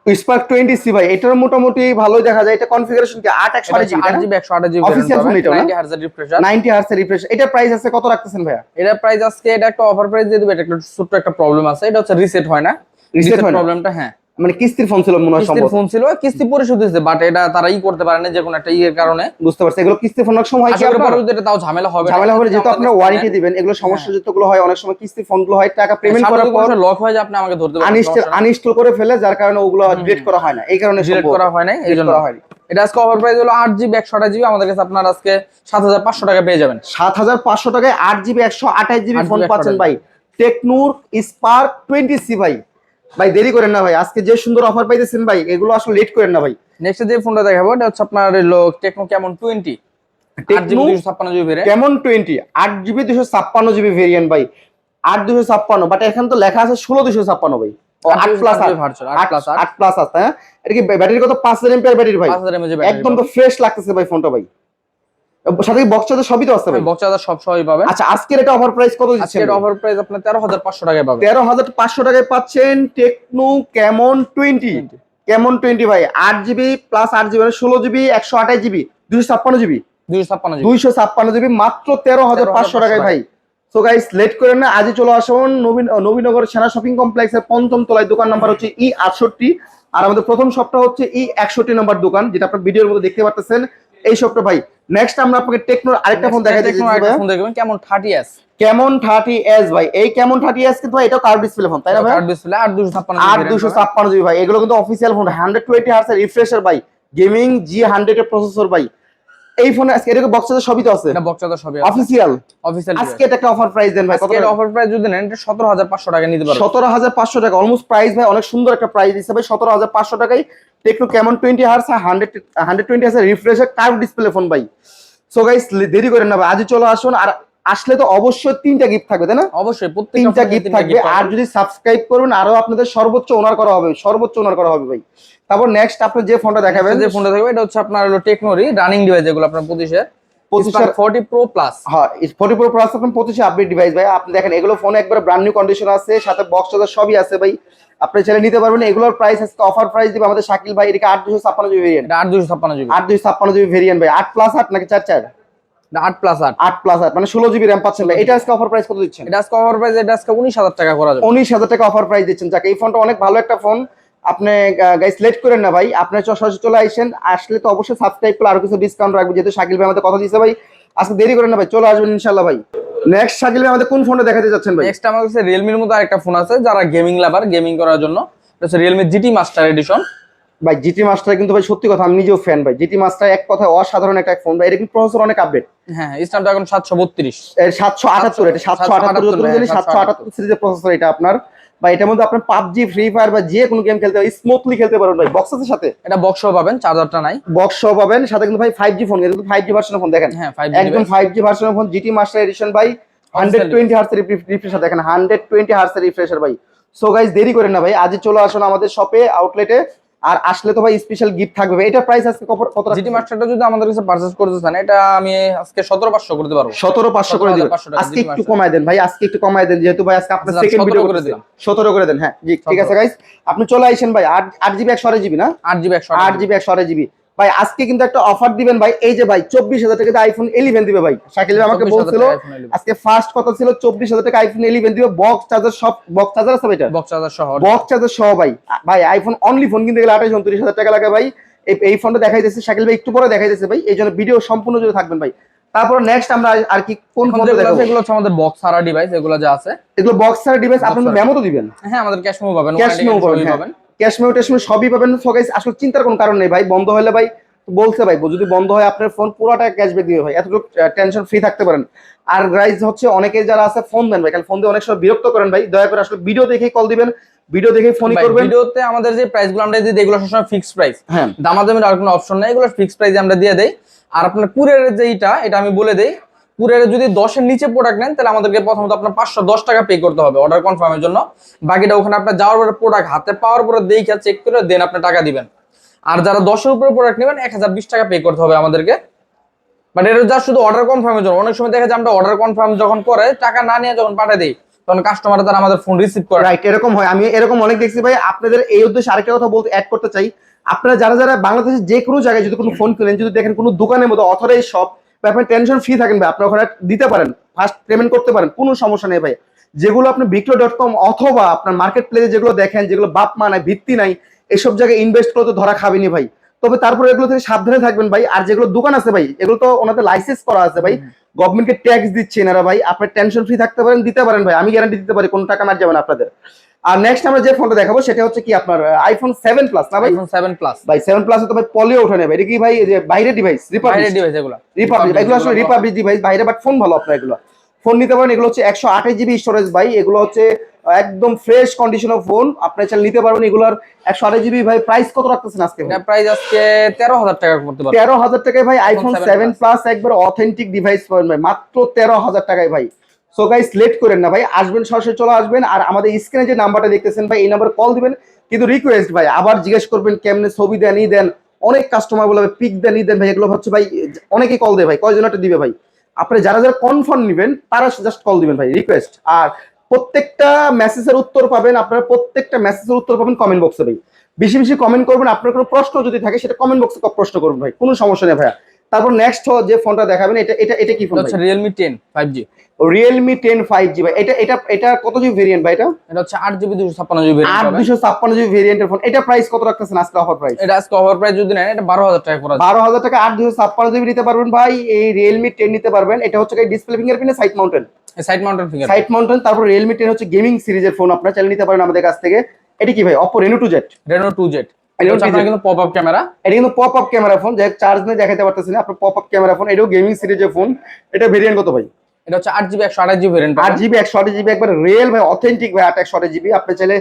B: Spark twenty C ভাই এটার মোটামুটি ভালোই দেখা যায়। এটা কনফিগারেশন কি? আট একশো আট জিবি
C: 8 জিবি একশো আঠাশ জিবি
B: অফিশিয়াল ফোন এটা
C: 90 হার্জ রিফ্রেশ
B: 90 হার্জ রিফ্রেশ এটা প্রাইস আছে কত রাখতেছেন ভাইয়া?
C: এটা প্রাইস আজকে এটা একটা অফার প্রাইস দিয়ে দিবে। এটা একটা ছোট একটা প্রবলেম আছে। এটা হচ্ছে রিসেট হয় না? রিসেট
B: হয়
C: প্রবলেমটা হ্যাঁ।
B: মানে কিস্তির ফোন ছিল মনে হয়
C: কিস্তির ফোন ছিল কিস্তি পরিশোধ হয়েছে বাট এটা তারা ই করতে পারে না যে কোনো একটা ইয়ের কারণে।
B: বুঝতে পারছি এগুলো কিস্তির ফোন অনেক সময় হয় আপনার?
C: এটা তাও ঝামেলা হবে
B: ঝামেলা হবে যেহেতু
C: আমাদের
B: ওয়ারেন্টি দিবেন এগুলো সমস্যা যেগুলো হয় অনেক সময় কিস্তি ফোনগুলো হয় টাকা পেমেন্ট করার পর
C: লক হয়ে যায় আপনি আমাকে ধরতে পারেন
B: আনইনস্টল আনইনস্টল করে ফেলে যার কারণে ওগুলো ডিলিট করা হয় না এই কারণে
C: ডিলিট। করা হয় না এই জন্য
B: হয়নি।
C: এটা আজকে অফার প্রাইস হলো আট জিবি একশো আঠাশ জিবি আমাদের কাছে আপনার আজকে সাত হাজার পাঁচশো টাকা পেয়ে যাবেন।
B: সাত হাজার পাঁচশো টাকায় আট জিবি একশো আঠাশ জিবি ফোন পাচ্ছেন ভাই। টেকনুর স্পার্ক টোয়েন্টি সি ভাই। ভাই দেরি করেন না ভাই। আজকে যে সুন্দর অফার পাইতেছেন ভাই এগুলো আসলে লেট করেন না ভাই।
C: নেক্সট যে ফোনটা দেখাবো এটা হচ্ছে আপনার টেকনো কেমন? টোয়েন্টি
B: কেমন টোয়েন্টি আট জিবি দুশো ছাপ্পান্ন জিবি ভেরিয়েন্ট ভাই। আট দুশো ছাপ্পান্ন বাট এখানে তো লেখা আছে ষোলো দুশো ছাপ্পান্ন ভাই। আট প্লাস আট।
C: প্লাস আট
B: আট প্লাস আছে হ্যাঁ? এটা কি ব্যাটারি কত? পাঁচ হাজার এমপিআর ব্যাটারি ভাই। একদম তো ফ্রেশ লাগতেছে ভাই ফোনটা ভাই। সাথে বক্স চার্জার সবই তো আছে ভাই?
C: বক্সাদার সব সবই পাবেন
B: আচ্ছা আজকের এটা অফার প্রাইস কত দিচ্ছেন?
C: আজকের অফার প্রাইস হাজার পাঁচশো টাকায় পাবেন
B: তেরো হাজার পাঁচশো টাকায় পাচ্ছেন Tecno Camon twenty Camon twenty ভাই আট জিবি প্লাস আট জিবি মানে ষোলো জিবি একশো আঠাশ জিবি দুশো ছাপ্পান্ন জিবি মাত্র তেরো হাজার পাঁচশো টাকায় ভাই। সো গাইস লেট করেন না আজই চলে আসুন নবীন নবীনগর সেনা শপিং কমপ্লেক্সের পঞ্চম তলায়। দোকান নাম্বার হচ্ছে ই আটষট্টি। আর আমাদের প্রথম শপটা হচ্ছে ই একষট্টি নম্বর দোকান যেটা আপনার ভিডিওর মধ্যে দেখতে পাচ্ছেন এই শপটা ভাই নেক্সট আমরা আপনাকে টেকনোর আরেকটা ফোন দেখা
C: টেকনো
B: দিচ্ছি
C: ফোন দেখবেন Camon thirty S
B: Camon thirty S ভাই। এই কেমন থার্টি এস কিন্তু ভাই এটাও কার্ভ ডিসপ্লে ফোন তাই না ভাই?
C: কার্ড ডিসপ্লে আর দুশো ছাপ্পান্ন
B: আর দুশো ছাপ্পান্ন জিবি ভাই। এগুলো কিন্তু official phone hundred twenty hertz refresher ভাই। গেমিং জি হান্ড্রেড এর প্রসেসর ভাই। এই ফোনে আজকে এরকম বক্সে সবই তো আছে।
C: এটা বক্সাদার সবই
B: অফিসিয়াল
C: অফিসিয়াল
B: আজকে এটা একটা অফার প্রাইস দেন ভাই কত
C: আজকের অফার প্রাইস যদি নেন এটা সতেরো হাজার পাঁচশো টাকা নিতে পারবেন
B: সতেরো হাজার পাঁচশো টাকা অলমোস্ট প্রাইস ভাই অনেক সুন্দর একটা প্রাইস দিচ্ছে ভাই সতেরো হাজার পাঁচশো টাকায় Tecno Camon twenty hertz hundred hundred twenty hertz refresher curve display phone ভাই। সো গাইস দেরি করেন না ভাই। আজই চলে আসুন। আর আসলে তো অবশ্যই তিনটা গিফট থাকবে তাই না?
C: অবশ্যই প্রত্যেকটা
B: তিনটা গিফট থাকবে। আর যদি সাবস্ক্রাইব করুন আরও আপনাদের সর্বোচ্চ ওনার করা হবে সর্বোচ্চ ওনার করা হবে ভাই। তারপর নেক্সট আপনি যে ফোনটা দেখাবেন
C: যে ফোনটা থাকবে এটা হচ্ছে আপনার হলো টেকনোরি রানিং ডিভাইস যেগুলো আপনার পঁচিশের- ফোর্টি প্রো প্লাস।
B: হ্যাঁ ফোর্টি ফোর প্লাস এখন পঁচিশে আপডেট ডিভাইস ভাই। আপনি দেখেন এগুলো ফোন একবার ব্র্যান্ড নিউ কন্ডিশন আছে সাথে বক্স সবই আছে ভাই। আপনি ছেলে নিতে পারবেন। এগুলোর প্রাইস আজকে অফার প্রাইস দিবে আমাদের শাকিল ভাই। এদিকে আট দুশো ছাপ্পান্ন জিবি ভেরিয়েন্ট
C: আট দুশো ছাপ্পান্ন জিবি।
B: আট দুশো ছাপ্পান্ন জিবি ভেরিয়েন্ট ভাই। আট প্লাস আট নাকি চার চার?
C: আট প্লাস আট।
B: আট প্লাস আট মানে ষোলো জিবি র্যাম পাচ্ছেন ভাই। এটা আজকে অফার প্রাইস কত দিচ্ছেন?
C: এটা আজকে অফার প্রাইস এটা আজকে উনিশ হাজার টাকা করা যাবে।
B: উনিশ হাজার টাকা অফার প্রাইস দিচ্ছেন। যাকে এই ফোনটা অনেক ভালো একটা ফোন আপনি গাইস লেট করেন না ভাই। আপনি চ- সরাসরি চলে আসেন আসলে তো অবশ্যই সাবস্ক্রাইব করে আরও কিছু ডিসকাউন্ট রাখবে। যেহেতু শাকিল ভাই আমাদের কথা দিয়েছে ভাই আজকে দেরি করেন না ভাই চলে আসবেন ইনশাল্লাহ ভাই। নেক্সট শাকিল ভাই আমাদের কোন ফোনটা দেখাতে যাচ্ছেন ভাই?
C: নেক্সট আমার কাছে রিয়েলমির মতো আরেকটা ফোন আছে যারা গেমিং লাভার গেমিং করার জন্য। এটা হচ্ছে রিয়েলমি জিটি মাস্টার এডিশন
B: ভাই জিটি মাস্টার কিন্তু ভাই সত্যি কথা আমি নিজেও ফ্যান ভাই। জিটি মাস্টার এক কথা অসাধারণ একটা ফোন ভাই। এটা কিন্তু প্রসেসর অনেক আপডেট
C: হ্যাঁ স্ন্যাপড্রাগন সাতশো বত্রিশ।
B: এর সাতশো আটাত্তর এটা সাতশো আটাত্তর যতটুকু জানি সাতশো আটাত্তর সিরিজের প্রসেসর এটা আপনার। বা এটার মধ্যে আপনার পাবজি ফ্রি ফায়ার বা যে কোনো গেম খেলতে স্মুথলি খেলতে পারবেন ভাই। বক্স এর সাথে?
C: এটা বক্স পাবেন চার্জারটা নাই।
B: বক্স সহ পাবেন সাথে কিন্তু ভাই ফাইভ জি ফোন কিন্তু ফাইভ জি ভার্সনের ফোন দেখেন।
C: হ্যাঁ
B: একদম ফাইভ জি ভার্সনের ফোন জিটি মাস্টার এডিশন ভাই হান্ড্রেড টোয়েন্টি হার্সের রিফ্রেশার দেখেন হান্ড্রেড টোয়েন্টি হার্সের রিফ্রেশার ভাই। সো গাইজ দেরি করেন না ভাই আজ চলে আসুন আমাদের শপে আউটলেটে আর আসলে তো ভাই স্পেশাল গিফট থাকবে। এটা প্রাইস আজকে কত কত
C: জিটি মাস্টারটা যদি আমাদের কাছে পারচেজ করতে চান এটা আমি আজকে সতেরো পাঁচশো করতে পারব।
B: সতেরো পাঁচশো করে দিন আজকে একটু
C: কমাই
B: কমায় দেন ভাই আজকে একটু কমায় দেন যেহেতু ভাই আজকে আপনার
C: আচ্ছা,
B: সেকেন্ড ভিডিও
C: করে দিলাম।
B: সতেরো করে দেন হ্যাঁ জি ঠিক আছে গাইস আপনি চলে আইসেন ভাই আট আট জিবি একশো আড়াই জিবি না?
C: আট জিবি একশো
B: আট জিবি একশো আড়াই জিবি ভাই আজকে কিন্তু একটা অফার দিবেন ভাই। এই যে ভাই চব্বিশ হাজার টাকা আইফোন ইলেভেন দিবে ভাই। শাকিল ভাই আমাকে
C: 24,000
B: বলছিল
C: টাকা iPhone 11
B: আজকে ফার্স্ট কথা ছিল চব্বিশ হাজার টাকা আইফোন ইলেভেন দিবে। বক্স চার্জার সব বক্স চার্জার আছে ভাই এটা?
C: বক্স চার্জার সহ।
B: বক্স চার্জার সহ ভাই। ভাই আইফোন অনলি ফোন কিনতে গেলে আঠাশ উনত্রিশ হাজার টাকা লাগে ভাই। এই ফোনটা দেখাই দিচ্ছে শাকিল ভাই একটু পরে দেখাই দিচ্ছে ভাই। এই জন্য ভিডিও সম্পূর্ণ জুড়ে থাকবেন ভাই। তারপর নেক্সট আমরা আর কি কোন ফোন দেখাবো?
C: এগুলো হচ্ছে আমাদের বক্স সারা ডিভাইস এগুলো যা আছে।
B: এগুলো বক্স ছাড়া ডিভাইস
C: Box
B: আপনি
C: ছাড়া।
B: মেমো তো দিবেন।
C: হ্যাঁ আমাদের ক্যাশ মেমো পাবেন
B: ক্যাশ মেমো পাবেন।
C: সবই
B: ক্যাশ মেমো টেশ মেমো সবই পাবেন। সো গাইস আসলে চিন্তার কোনো কারণ নেই ভাই বন্ধ হলে ভাই বলছে ভাই যদি বন্ধ হয় আপনার ফোন পুরোটা ক্যাশব্যাক দিবে ভাই এতটুকু টেনশন ফ্রি থাকতে পারেন। আর গাইজ হচ্ছে অনেকে যারা আছে ফোন দেন ভাই কারণ ফোন দিয়ে অনেক সময় বিরক্ত করেন ভাই দয়া করে আসলে ভিডিও দেখেই কল দিবেন ভিডিও দেখেই ফোনই
C: ভাই,
B: করবেন।
C: ভিডিওতে আমাদের যে প্রাইসগুলো আমরা দিই এগুলো সবসময় ফিক্সড প্রাইস
B: হ্যাঁ।
C: দামাদামির আর কোনো অপশন নাই এগুলো ফিক্সড প্রাইসে আমরা দিয়ে দেই। আর আপনার কুরিয়ারের যে এইটা এটা আমি বলে দেই কুরিয়ারে যদি দশের নিচে প্রোডাক্ট নেন তাহলে আমাদেরকে প্রথমত আপনার পাঁচশো দশ টাকা পে করতে হবে অর্ডার কনফার্মের জন্য। বাকিটা ওখানে আপনার যাওয়ার পরে প্রোডাক্ট হাতে পাওয়ার পরে দেখে চেক করে দেন আপনি টাকা দিবেন। আর যারা দশের উপরে প্রোডাক্ট নেবেন এক হাজার বিশ টাকা পে করতে হবে আমাদেরকে। বাট এটা যা শুধু অর্ডার কনফার্মের জন্য। অনেক সময় দেখা যায় আমরা অর্ডার কনফার্ম যখন করে টাকা না নিয়ে যখন পাঠিয়ে দিই তখন কাস্টমার তারা আমাদের ফোন রিসিভ করে।
B: রাইট এরকম হয়। আমি এরকম অনেক দেখছি ভাই আপনাদের এই উদ্দেশ্যে আরেকটা কথা বলতে অ্যাড করতে চাই। আপনারা যারা যারা বাংলাদেশের যে কোনো জায়গায় যদি কোনো ফোন কিনেন যদি দেখেন কোনো দোকানের মধ্যে অথরাইজ শপ আপনি টেনশন ফ্রি থাকেন ভাই আপনি ওখানে দিতে পারেন ফার্স্ট পেমেন্ট করতে পারেন কোনো সমস্যা নেই ভাই। যেগুলো আপনি বিক্রো ডট কম অথবা আপনার মার্কেট প্লেসে যেগুলো দেখেন যেগুলো বাপ মা নাই ভিত্তি নাই এসব জায়গায় ইনভেস্ট করে তো ধরা খাবেনি ভাই। তবে তারপরে এগুলো থেকে সাবধানে থাকবেন ভাই আর যেগুলো দোকান আছে ভাই এগুলো তো ওনাদের লাইসেন্স করা আছে ভাই। গভর্নমেন্টকে ট্যাক্স দিচ্ছে এনারা ভাই আপনার টেনশন ফ্রি থাকতে পারেন দিতে পারেন ভাই আমি গ্যারান্টি দিতে পারি কোনো টাকা মার যাবে না আপনাদের। আর নেক্সট আমরা যে ফোনটা দেখাবো সেটা হচ্ছে কি আপনার আইফোন সেভেন প্লাস না ভাই?
C: আইফোন সেভেন প্লাস
B: ভাই সেভেন প্লাস তো ভাই পলিও ওঠে নেবে এটা কি ভাই এই যে বাইরের ডিভাইস রিপাবলিক
C: ডিভাইস এগুলো।
B: রিপাবলিক এগুলো আসলে রিপাবলিক ডিভাইস বাইরে বাট ফোন ভালো আপনার এগুলো। ফোন নিতে পারেন এগুলো হচ্ছে একশো আঠাশ জিবি স্টোরেজ ভাই। এগুলো হচ্ছে একদম ফ্রেশ কন্ডিশন কন্ডিশনের ফোন আপনি চাইলে নিতে পারবেন এগুলোর একশো আঠাশ জিবি ভাই প্রাইস কত রাখতেছেন আজকে ভাই?
C: প্রাইস আজকে তেরো হাজার টাকা করতে পারবে
B: তেরো হাজার টাকায় ভাই আইফোন
C: 7
B: সেভেন প্লাস একবার অথেন্টিক ডিভাইস পাবেন ভাই। মাত্র তেরো হাজার টাকায় ভাই। সো গাইস লেট করেন না ভাই। আসবেন, সরাসরি চলে আসবেন আর আমাদের স্ক্রিনে যে নাম্বারটা দেখতেছেন ভাই, এই নাম্বারে কল দিবেন। কিন্তু রিকোয়েস্ট ভাই, আবার জিজ্ঞেস করবেন কেমনে ছবি দেন, ই দেন, অনেক কাস্টমার বলবে পিক দেন, ই দেন ভাই, এগুলো হচ্ছে ভাই, অনেকেই কল দেয় ভাই, কয়জন একটা দিবে ভাই? আপনি যারা যারা কনফার্ম নেবেন, তারা জাস্ট কল দিবেন ভাই রিকোয়েস্ট আর প্রত্যেকটা মেসেজের উত্তর পাবেন, আপনারা প্রত্যেকটা মেসেজের উত্তর পাবেন কমেন্ট বক্সে ভাই। বেশি বেশি কমেন্ট করবেন, আপনার কোনো প্রশ্ন যদি থাকে, সেটা কমেন্ট বক্সে প্রশ্ন করবেন ভাই, কোনো সমস্যা নেই ভাইয়া। তারপর নেক্সট যে ফোনটা দেখাবেন এটা এটা এটা কি phone
C: ten five G
B: Realme ten five G ভাই। এটা এটা এটা কত জিবি ভেরিয়েন্ট ভাই এটা?
C: এটা হচ্ছে আট জিবি দুশো ছাপ্পান্ন জিবি
B: আট দুশো ছাপ্পান্ন জিবি ভেরিয়েন্টের ফোন এটা প্রাইস কত রাখতেছেন আজকে অফার প্রাইস
C: এটা আজকে ওভার প্রাইস যদি নেন এটা বারো হাজার টাকা করা যাবে।
B: বারো হাজার টাকা আট দুশো ছাপ্পান্ন জিবি নিতে পারবেন ভাই। এই রিয়েলমি টেন নিতে পারবেন। এটা হচ্ছে display fingerprint side mounted
C: side mounted finger
B: side mounted তারপর রিয়েলমি টেন হচ্ছে গেমিং সিরিজের ফোন আপনারা চাইলে নিতে পারেন আমাদের কাছ থেকে। এটা কি ভাই?
C: জেড
B: Reno 2Z
C: আপনার কিন্তু পপ আপ ক্যামেরা
B: এটা কিন্তু পপ আপ ক্যামেরা ফোন যাই চার্জ নিয়ে দেখাতে পারতেছি না। আপনার পপ আপ ক্যামেরা ফোন এটাও গেমিং সিরিজের ফোন এটা ভেরিয়েন্ট কত ভাই?
C: এটা হচ্ছে আট জিবি একশো আঠাশ জিবি ভেরিয়েন্ট
B: আট জিবি একশো আট জিবি একবার রিয়েল ভাই অথেন্টিক ভাই আট একশো আট জিবি আপনি চাইলে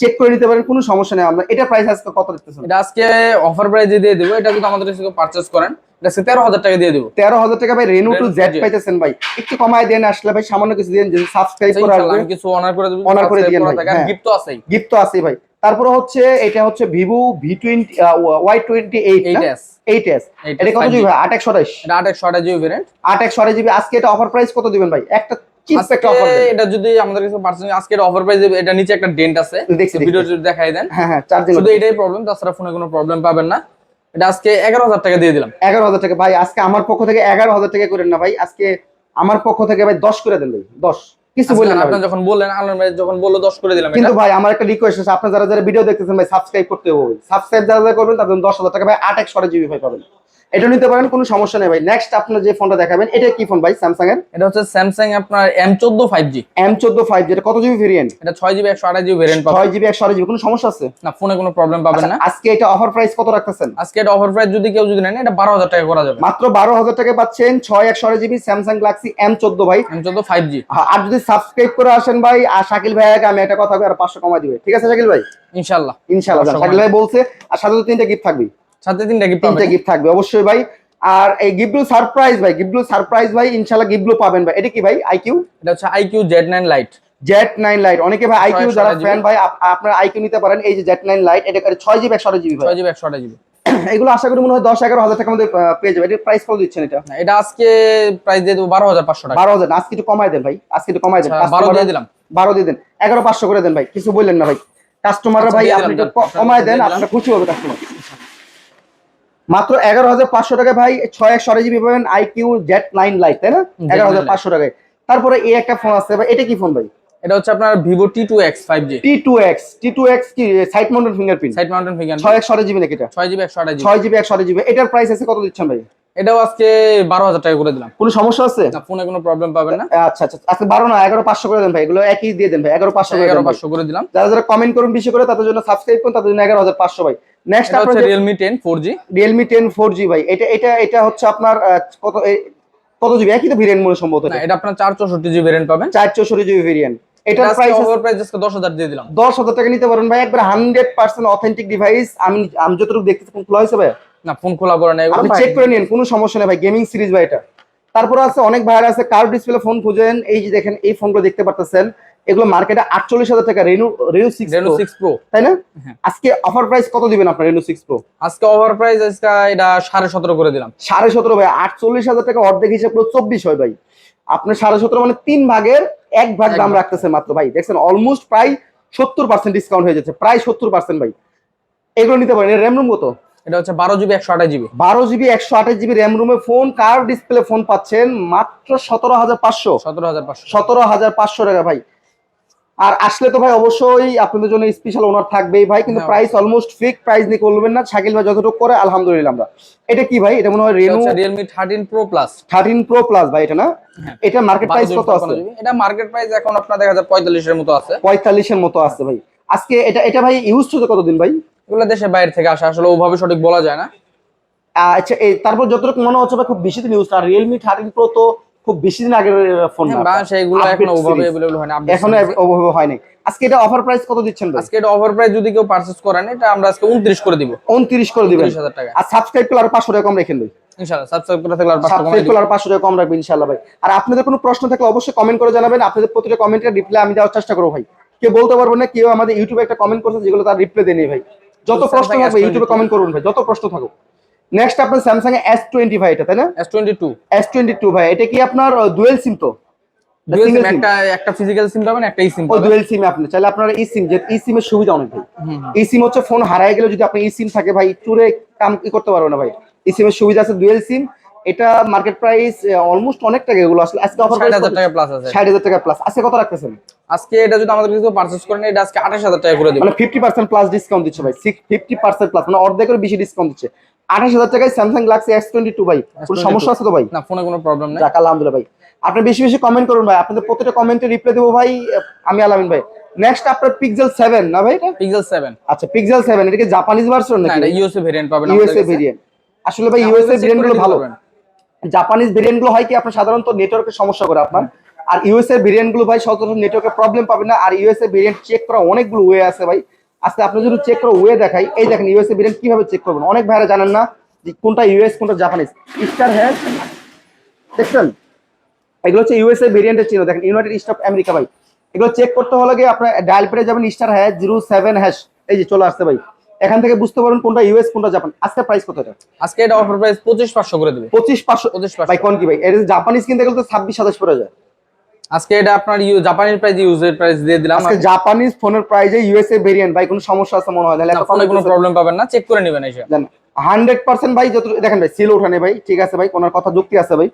B: চেক করে নিতে পারেন কোনো সমস্যা নেই আমরা এটা প্রাইস আজকে কত দিতেছেন?
C: এটা আজকে অফার প্রাইসে দিয়ে দেবো। এটা যদি আমাদের করেন। এটা তেরো হাজার টাকা দিয়ে দেবো।
B: তেরো হাজার টাকা ভাই রেনো টু জেড পাইতেছেন ভাই। একটু কমায় দেন আসলে ভাই সামান্য কিছু দিন সাবস্ক্রাইব করে
C: ইনশাআল্লাহ কিছু অনার করে দেবো
B: Honor করে দিয়েন ভাই, হ্যাঁ।
C: গিফট তো আছেই।
B: গিফট তো আছেই ভাই। তারপরে হচ্ছে এটা হচ্ছে Vivo V twenty Y twenty eight
C: eight S
B: এটা কত জিবি আট একশো আঠাশ।
C: এটা আট একশো আঠাশ জিবি ভেরিয়েন্ট
B: আট একশো আঠাশ জিবি। আজকে এটা অফার প্রাইস কত দিবেন ভাই? একটা
C: এটা যদি আমাদের কাছে আজকে অফার প্রাইস এটা নিচে একটা ডেন্ট আছে। ভিডিও যদি দেখাই দেন।
B: হ্যাঁ হ্যাঁ চার্জিং
C: শুধু এটাই প্রবলেম তাছাড়া ফোনে কোনো প্রবলেম পাবেন না। এটা আজকে এগারো হাজার টাকা দিয়ে দিলাম।
B: এগারো হাজার টাকা। ভাই আজকে আমার পক্ষ থেকে এগারো হাজার টাকা করেন না ভাই। আজকে আমার পক্ষ থেকে ভাই দশ করে দেন ভাই দশ। কিছু বললেন আপনি
C: আপনার যখন বললেন আলম ভাই যখন বলল দশ করে দিলাম
B: কিন্তু ভাই আমার একটা রিকোয়েস্ট আছে আপনারা যারা যারা ভিডিও দেখতেছেন ভাই সাবস্ক্রাইব করতে হবে। সাবস্ক্রাইব যারা যারা করবেন তাদের দশ হাজার টাকা ভাই আট একশো জিবি ভাই পাবেন। এটা নিতে পারেন কোনো সমস্যা নেই ভাই। নেক্সট আপনার যে ফোনটা দেখাবেন এটা কি ফোন ভাই? স্যামসাং এর?
C: এটা হচ্ছে স্যামসাং আপনার এম চোদ্দ ফাইভ জি
B: এম চোদ্দ ফাইভ যেটা কত জিবি ভেরিয়েন্ট
C: এটা ছয় জিবি একশো আঠাশ জিবি ভেরিয়েন্ট পাবেন।
B: ছয় জিবি একশো জিবি কোনো সমস্যা আছে?
C: না ফোনে কোনো প্রবলেম পাবেন না।
B: আচ্ছা, আজকে এটা অফার প্রাইস কত রাখতেছেন?
C: আজকে এটা অফার প্রাইস যদি কেউ যদি নেন এটা বারো হাজার টাকা করা যাবে।
B: মাত্র বারো হাজার টাকা পাচ্ছেন ছয় একশো জিবি স্যামসাং গ্যালাক্সি এম চোদ্দ ভাই।
C: এম চোদ্দ ফাইভ জি
B: হ্যাঁ, আর যদি সাবস্ক্রাইব করে আসেন ভাই আর শাকিল ভাইয়াকে আমি একটা কথা কই আর পাঁচশো কমাই দিবে। ঠিক আছে শাকিল ভাই?
C: ইনশাল্লাহ।
B: ইনশাআল্লাহ শাকিল ভাই বলছে আর সাথে তো তিনটা গিফট থাকবে
C: সাথে তিনটা কি
B: তিনটা গিফট থাকবে অবশ্যই ভাই। আর এই গিফটগুলো সারপ্রাইজ ভাই গিফটগুলো সারপ্রাইজ ভাই ইনশাআল্লাহ গিফটগুলো পাবেন ভাই। এটা কি ভাই আইকিউ
C: এটা হচ্ছে iQOO Z nine lite
B: Z nine lite অনেকে ভাই আইকিউ যারা ফ্যান ভাই আপনার আইকিউ নিতে পারেন। এই যে জেট নাইন লাইট এটা ছয় জিবি একশো জিবি
C: ছয় জিবি একশো জিবি
B: এগুলো আশা করি মনে হয় দশ এগারো হাজার টাকার মধ্যে পেয়ে যাবে এটা প্রাইস কত দিচ্ছেন এটা।
C: এটা আজকে প্রাইস দিয়ে দেবো বারো হাজার পাঁচশো টাকা।
B: বারো হাজার আজকে একটু কমাই দেন ভাই। আজকে একটু কমাই দেন।
C: আচ্ছা, বারো দিয়ে দিলাম।
B: বারো দিয়ে দেন। এগারো পাঁচশো করে দেন ভাই। কিছু বললেন না ভাই। কাস্টমাররা
C: আচ্ছা,
B: ভাই আপনি কমায় দেন।
C: দিলাম।
B: আপনার খুশি হবে কাস্টমার মাত্র এগারো হাজার পাঁচশো টাকা ভাই ছয় একশো জিবি পাবেন আইকিউ জেট নাইন লাইট তাই না? এগারো হাজার পাঁচশো টাকায়। তারপরে এই একটা ফোন আছে ভাই। এটা কি ফোন ভাই?
C: এটা হচ্ছে আপনার Vivo T two X five G
B: T two X T two X কি? Side mounted fingerprint
C: side mounted finger
B: ছয় একশো জিবি নাকি এটা?
C: ছয় জিবি একশো আঠাশ
B: ছয় জিবি একশো জিবি। এটার প্রাইস আছে কত দিচ্ছেন ভাই?
C: এটাও আজকে বারো হাজার টাকা করে দিলাম।
B: কোনো সমস্যা আছে?
C: না ফোনে কোনো প্রবলেম পাবেন না।
B: আচ্ছা আচ্ছা আজকে বারো না এগারো পাঁচশো করে দেন ভাই। এগুলো একই দিয়ে দেন ভাই। এগারো পাঁচশো
C: এগারো পাঁচশো করে দিলাম।
B: যারা যারা কমেন্ট করুন বেশি করে তাদের জন্য সাবস্ক্রাইব করুন তাদের জন্য এগারো হাজার পাঁচশো ভাই। Next
C: ten four G
B: Realme ten four G ভাই। এটা এটা এটা হচ্ছে আপনার কত কত জিবি একই তো ভেরিয়েন্ট মনে সম্ভবত
C: না এটা। আপনার চার চৌষট্টি জিবি ভেরিয়েন্ট পাবেন।
B: চার চৌষট্টি জিবি ভেরিয়েন্ট এটার প্রাইস
C: ওভার প্রাইস আজকে দশ হাজার দিয়ে দিলাম।
B: দশ হাজার টাকা নিতে পারেন ভাই একবার হান্ড্রেড পার্সেন্ট অথেন্টিক ডিভাইস আমি আমি যতটুকু দেখতেছি ফোন খোলা হয়েছে ভাই?
C: না ফোন খোলা পড়ে না এগুলো
B: আপনি চেক করে নিন কোনো সমস্যা নেই ভাই গেমিং সিরিজ ভাই এটা। তারপরে আছে অনেক ভাইয়ার আছে কার ডিসপ্লে ফোন খুঁজেন এই যে দেখেন এই ফোনগুলো দেখতে পারতেছেন। এগুলো মার্কেটে আটচল্লিশ হাজার টাকা Reno Reno six
C: Reno six pro
B: তাই না?
C: হ্যাঁ।
B: আজকে অফার প্রাইস কত দিবেন আপনার রেনু সিক্স প্রো
C: আজকে ওভার প্রাইস আজকে এটা সাড়ে সতেরো করে দিলাম।
B: সাড়ে সতেরো ভাই আটচল্লিশ হাজার টাকা অর্ধেক হিসাব করে চব্বিশ হয় ভাই। আপনার সাড়ে সতেরো মানে তিন ভাগের এক ভাগ দাম রাখতেছে মাত্র ভাই। দেখছেন অলমোস্ট প্রায় সত্তর পার্সেন্ট ডিসকাউন্ট হয়ে যাচ্ছে প্রায় সত্তর পার্সেন্ট ভাই। এগুলো নিতে পারেন। র্যাম রুম কত?
C: এটা হচ্ছে বারো জিবি একশো আঠাশ জিবি।
B: বারো জিবি একশো আঠাশ জিবি র্যাম রুমে ফোন কার ডিসপ্লে ফোন পাচ্ছেন মাত্র সতেরো হাজার পাঁচশো।
C: সতেরো হাজার পাঁচশো।
B: সতেরো হাজার পাঁচশো টাকা ভাই। আর আসলে তো ভাই অবশ্যই আপনাদের জন্য স্পেশাল ওনার থাকবেই ভাই কিন্তু। প্রাইস অলমোস্ট ফিক প্রাইস নিয়ে করবেন না। শাকিল ভাই যতটুকু করে আলহামদুলিল্লাহ আমরা। এটা কি ভাই? এটা মনে হয় Reno
C: Realme thirteen pro plus
B: thirteen pro plus ভাই এটা না?
C: হ্যাঁ।
B: এটা মার্কেট প্রাইস কত আছে?
C: এটা মার্কেট প্রাইস এখন আপনার দেখা যায় পঁয়তাল্লিশের মতো আছে।
B: পঁয়তাল্লিশের মতো আছে ভাই। আজকে এটা এটা ভাই ইউজ হতে কতদিন ভাই?
C: এগুলো দেশের বাইরে থেকে আসে আসলে ওভাবে সঠিক বলা যায় না।
B: আচ্ছা এই তারপর যতটুকু মনে হচ্ছে ভাই খুব বেশি দিন ইউজ আর রিয়েলমি থার্টিন প্রো তো খুব বেশি দিন আগের ফোন
C: হ্যাঁ, এগুলো এখন ওভাবে। অ্যাভেলেবল হয় না এখনও।
B: ওভাবে হয় নাই আজকে এটা অফার প্রাইস কত দিচ্ছেন
C: আজকে এটা ওভার প্রাইস যদি কেউ পারচেজ করেন এটা আমরা আজকে উনত্রিশ করে দিব।
B: উনত্রিশ করে দিবেন।
C: উনত্রিশ হাজার টাকা।
B: আর সাবস্ক্রাইব করলে আর পাঁচশো টাকা কম রেখেন ভাই।
C: ইনশাল্লাহ সাবস্ক্রাইব করে থাকলে আর পাঁচশো কমাই
B: সাবস্ক্রাইব করলে আর পাঁচশো টাকা কম রাখবেন ইনশাল্লাহ ভাই। আর আপনাদের কোনো প্রশ্ন থাকলে অবশ্যই কমেন্ট করে জানাবেন। আপনাদের প্রতিটা কমেন্টের রিপ্লাই আমি দেওয়ার চেষ্টা করব ভাই। কেউ বলতে পারব না কেউ আমাদের ইউটিউবে একটা কমেন্ট করছে যেগুলো তার রিপ্লাই দেয়নি ভাই। যত প্রশ্ন থাকবে ইউটিউবে কমেন্ট করুন ভাই। যত প্রশ্ন থাকুক। নেক্সট আপনার স্যামসাং এস টোয়েন্টি এটা তাই না?
C: S twenty two
B: S twenty two ভাই এটা কি আপনার ডুয়েল সিম তো?
C: একটা একটা ফিজিক্যাল সিম পাবেন একটা ই সিম পাবেন।
B: ডুয়েল সিম আপনি। চাইলে আপনার ই সিম যে ই সিমের সুবিধা অনেক ভাই। ই সিম হচ্ছে ফোন হারায় গেলে যদি আপনি ই সিম থাকে ভাই চুরে কাম কি করতে পারবে না ভাই। ই সিমের সুবিধা আছে ডুয়েল সিম এটা মার্কেট প্রাইস অলমোস্ট অনেক টাকা এগুলো আসলে আজকে অফার
C: ষাট হাজার টাকা প্লাস আছে।
B: ষাট হাজার টাকা প্লাস আজকে কত রাখতেছেন?
C: আজকে এটা যদি আমাদের কিছু পারচেজ করেন এটা আজকে আঠাশ হাজার টাকা করে দিব।
B: মানে ফিফটি পার্সেন্ট প্লাস ডিসকাউন্ট দিচ্ছে ভাই। ফিফটি পার্সেন্ট প্লাস মানে অর্ধেকের বেশি ডিসকাউন্ট দিচ্ছে। আঠাশ হাজার টাকায় Samsung Galaxy S twenty two ভাই। কোনো সমস্যা আছে তো ভাই?
C: না ফোনে কোনো প্রবলেম নেই।
B: আলহামদুলিল্লাহ ভাই। আপনি বেশি বেশি কমেন্ট করুন ভাই। আপনাদের প্রত্যেকটা কমেন্টে রিপ্লাই দেবো ভাই। আমি আলামিন ভাই। নেক্সট আপনার পিক্সেল সেভেন না ভাই এটা?
C: পিক্সেল সেভেন
B: আচ্ছা পিক্সেল সেভেন এটা কি জাপানিজ ভার্সন
C: না
B: নাকি
C: এটা ইউএসএ ভেরিয়েন্ট পাবেন
B: ইউএসএ ভেরিয়েন্ট আসলে ভাই ইউএসএ ভেরিয়েন্টগুলো ভালো। জাপানিজ ভেরিয়েন্টগুলো হয় কি আপনার সাধারণত নেটওয়ার্কের সমস্যা করে আপনার। আর ইউএসএ ভেরিয়েন্টগুলো ভাই সচরাচর নেটওয়ার্কের প্রবলেম পাবে না। আর ইউএসএ ভেরিয়েন্ট চেক করা অনেকগুলো ওয়ে আছে ভাই। আজকে আপনি যদি চেক করা ওয়ে দেখাই এই দেখেন ইউএসএ ভেরিয়েন্ট কীভাবে চেক করবেন? অনেক ভাইরা জানেন না যে কোনটা ইউএস কোনটা জাপানিজ স্টার হ্যাশ দেখছেন? এগুলো হচ্ছে ইউএসএ ভেরিয়েন্টের চিহ্ন। দেখেন ইউনাইটেড স্টেট অফ আমেরিকা ভাই। এগুলো চেক করতে হলে গিয়ে আপনার ডায়াল পেরে যাবেন star hash zero seven hash এই যে চলে আসছে ভাই। এখান থেকে বুঝতে পারবেন কোনটা ইউএস কোনটা জাপান আজকে প্রাইস কত এটা?
C: আজকে এটা অফার প্রাইস পঁচিশ পাঁচশো করে দেবে।
B: পঁচিশ পাঁচশো।
C: পঁচিশ
B: ভাই কোন কি ভাই? এটা জাপানিজ কিনতে গেলে তো ছাব্বিশ সাতাশ পড়ে যায়।
C: আজকে এটা আপনার জাপানের প্রাইস ইউজের প্রাইস দিয়ে দিলাম।
B: আজকে জাপানিজ ফোনের প্রাইজে ইউএসএ ভেরিয়েন্ট ভাই কোনো সমস্যা আছে মনে হয়? না এত
C: ফোনে কোনো প্রবলেম পাবেন না চেক করে নেবেন এসে।
B: হান্ড্রেড পার্সেন্ট ভাই যত দেখেন ভাই সিল ওঠানে ভাই ঠিক আছে ভাই কোনার কথা যুক্তি আছে ভাই।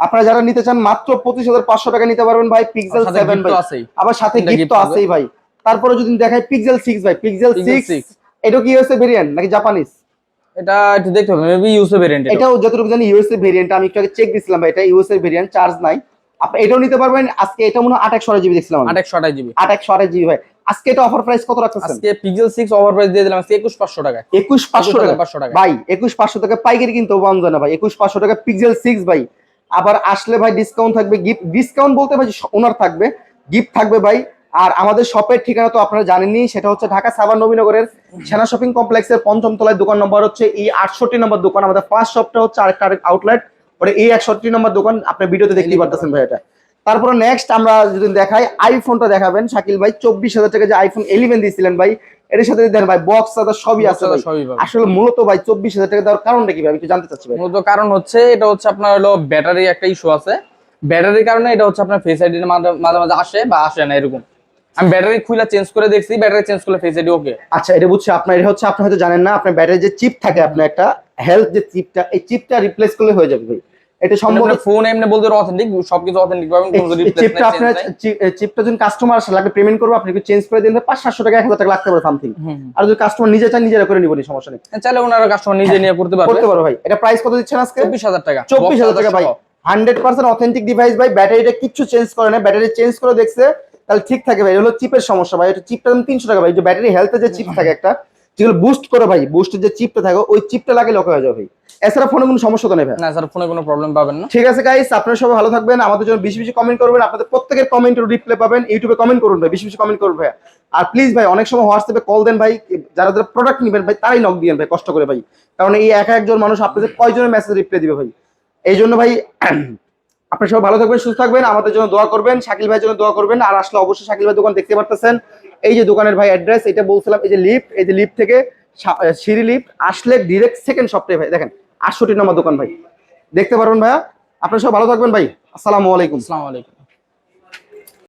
B: আপনারা যারা নিতে চান মাত্র পঁচিশ হাজার পাঁচশো টাকা নিতে পারবেন ভাই পিক্সেল সেভেন ভাই।
C: তো আছেই।
B: আবার সাথে গিফট তো আছেই ভাই। তারপরে যদি দেখাই পিক্সেল সিক্স ভাই পিক্সেল সিক্স
C: 6
B: এটা কি ইউএসএ ভেরিয়েন্ট নাকি জাপানিজ
C: এটা একটু দেখতে হবে মেবি ইউসে ভেরিয়েন্ট এটা
B: এটাও। যতটুকু জানি ইউএসএ ভেরিয়েন্ট আমি একটু আগে চেক দিছিলাম ভাই এটা ইউএসএ ভেরিয়েন্ট চার্জ নাই। আপনি এটাও নিতে পারবেন। আজকে এটা মনে হয় আট জিবি দেখছিলাম
C: আট একশো আঠাশ জিবি।
B: আট একশো আঠাশ জিবি ভাই। আজকে এটা অফার প্রাইস কত রাখতেছেন?
C: আজকে পিক্সেল সিক্স ওভার প্রাইস দিয়ে দিলাম আজকে একুশ পাঁচশো টাকায়।
B: একুশ পাঁচশো টাকা।
C: 21,500 টাকা।
B: ভাই একুশ পাঁচশো টাকা পাইকারি কিন্তু পাওয়া যায় না ভাই। একুশ পাঁচশো টাকা পিক্সেল সিক্স ভাই। আবার আসলে ভাই ডিসকাউন্ট থাকবে গিফট ডিসকাউন্ট বলতে ভাই ওনার থাকবে গিফট থাকবে ভাই। আর আমাদের শপের ঠিকানা তো আপনারা জানেনই সেটা হচ্ছে ঢাকা সাভার নবীনগরের সেনা শপিং কমপ্লেক্সের পঞ্চম তলায় দোকান নম্বর হচ্ছে এই আটষট্টি নম্বর দোকান। আমাদের ফার্স্ট শপটা হচ্ছে আরেকটা আরেক আউটলেট ওটা এই একষট্টি নম্বর দোকান আপনার ভিডিওতে দেখতেই পারতেছেন ভাই এটা তারপরে নেক্সট আমরা যদি দেখাই আইফোনটা দেখাবেন। শাকিল ভাই চব্বিশ হাজার টাকা যে আইফোন ইলেভেন দিয়েছিলেন ভাই এর সাথে দেন ভাই বক্স সাদা সবই আছে। আসলে মূলত ভাই চব্বিশ হাজার টাকা দেওয়ার কারণটা কি ভাই? একটু জানতে চাচ্ছি
C: মূলত কারণ হচ্ছে এটা হচ্ছে আপনার হলো ব্যাটারি একটা ইস্যু আছে। ব্যাটারির কারণে এটা হচ্ছে আপনার ফেস আইডির মাঝে মাঝে আসে বা আসে না এরকম। আমি ব্যাটারি খুলে চেঞ্জ করে দেখছি ব্যাটারি চেঞ্জ করলে ফেস আইডি ওকে
B: আচ্ছা এটা বুঝছি আপনার এটা হচ্ছে আপনি হয়তো জানেন না আপনার ব্যাটারি যে চিপ থাকে আপনার একটা হেলথ যে চিপটা এই চিপটা রিপ্লেস করলে হয়ে যাবে ভাই। এটা সম্ভবত
C: ফোন এমনি বলতে অথেন্টিক সবকিছু অথেন্টিক পাবেন কোনো
B: এই চিপটা আপনার চিপটা যদি কাস্টমার আসে লাগবে পেমেন্ট করব আপনি চেঞ্জ করে দিন পাঁচ সাতশো টাকা এক হাজার টাকা লাগতে পারে সামথিং আর যদি কাস্টমার নিজে চান নিজেরা করে নিবনি সমস্যা নেই।
C: চাইলে ওনারা কাস্টমার নিজে নিয়ে করতে পারবে।
B: করতে পারো ভাই। এটা প্রাইস কত দিচ্ছেন আজকে?
C: চব্বিশ হাজার টাকা।
B: চব্বিশ হাজার
C: Box
B: টাকা ভাই।
C: সহ।
B: হান্ড্রেড পার্সেন্ট অথেন্টিক ডিভাইস ভাই ব্যাটারিটা কিচ্ছু চেঞ্জ করে না। ব্যাটারি চেঞ্জ করে দেখছে তাহলে ঠিক থাকে ভাই। এটা হলো চিপের সমস্যা ভাই। এটা চিপটা তিনশো টাকা ভাই যে ব্যাটারি হেলথে যে চিপ থাকে একটা যেগুলো বুস্ট করে ভাই বুস্টের যে চিপটা থাকে ওই চিপটা লাগে লোক হয়ে যাবে ভাই। এছাড়া ফোনে কোনো সমস্যা তো নেই ভাই।
C: না স্যার ফোনে কোনো প্রবলেম পাবেন না।
B: ঠিক আছে গাইস আপনারা সবাই ভালো থাকবেন আমাদের জন্য বেশি বেশি কমেন্ট করবেন আপনাদের প্রত্যেকের কমেন্টের রিপ্লাই পাবেন ইউটিউবে কমেন্ট করুন ভাই বেশি বেশি কমেন্ট করুন ভাই। আর প্লিজ ভাই অনেক সময় হোয়াটসঅ্যাপে কল দেন ভাই যারা যারা প্রোডাক্ট নেবেন ভাই তারাই নক দিবেন ভাই কষ্ট করে ভাই। কারণ এই এক একজন মানুষ আপনাদের কয়জনের মেসেজ রিপ্লাই দিবে ভাই? এই জন্য ভাই আপনারা সবাই ভালো থাকবেন সুস্থ থাকবেন আমাদের জন্য দোয়া করবেন শাকিল ভাইয়ের জন্য দোয়া করবেন আর আসলে অবশ্যই শাকিল ভাই দোকান দেখতে পারতেছেন। এই যে দোকানের ভাই অ্যাড্রেস এটা বলছিলাম, এই যে লিফট এই যে লিফট থেকে সিঁড়ি লিফ্ট আসলে ডিরেক্ট সেকেন্ড শপটাই ভাই, দেখেন, আটষট্টি নম্বর দোকান ভাই। দেখতে পারবেন ভাইয়া? আপনার সব ভালো থাকবেন ভাই। আসসালামু আলাইকুম।
C: আসসালামু আলাইকুম।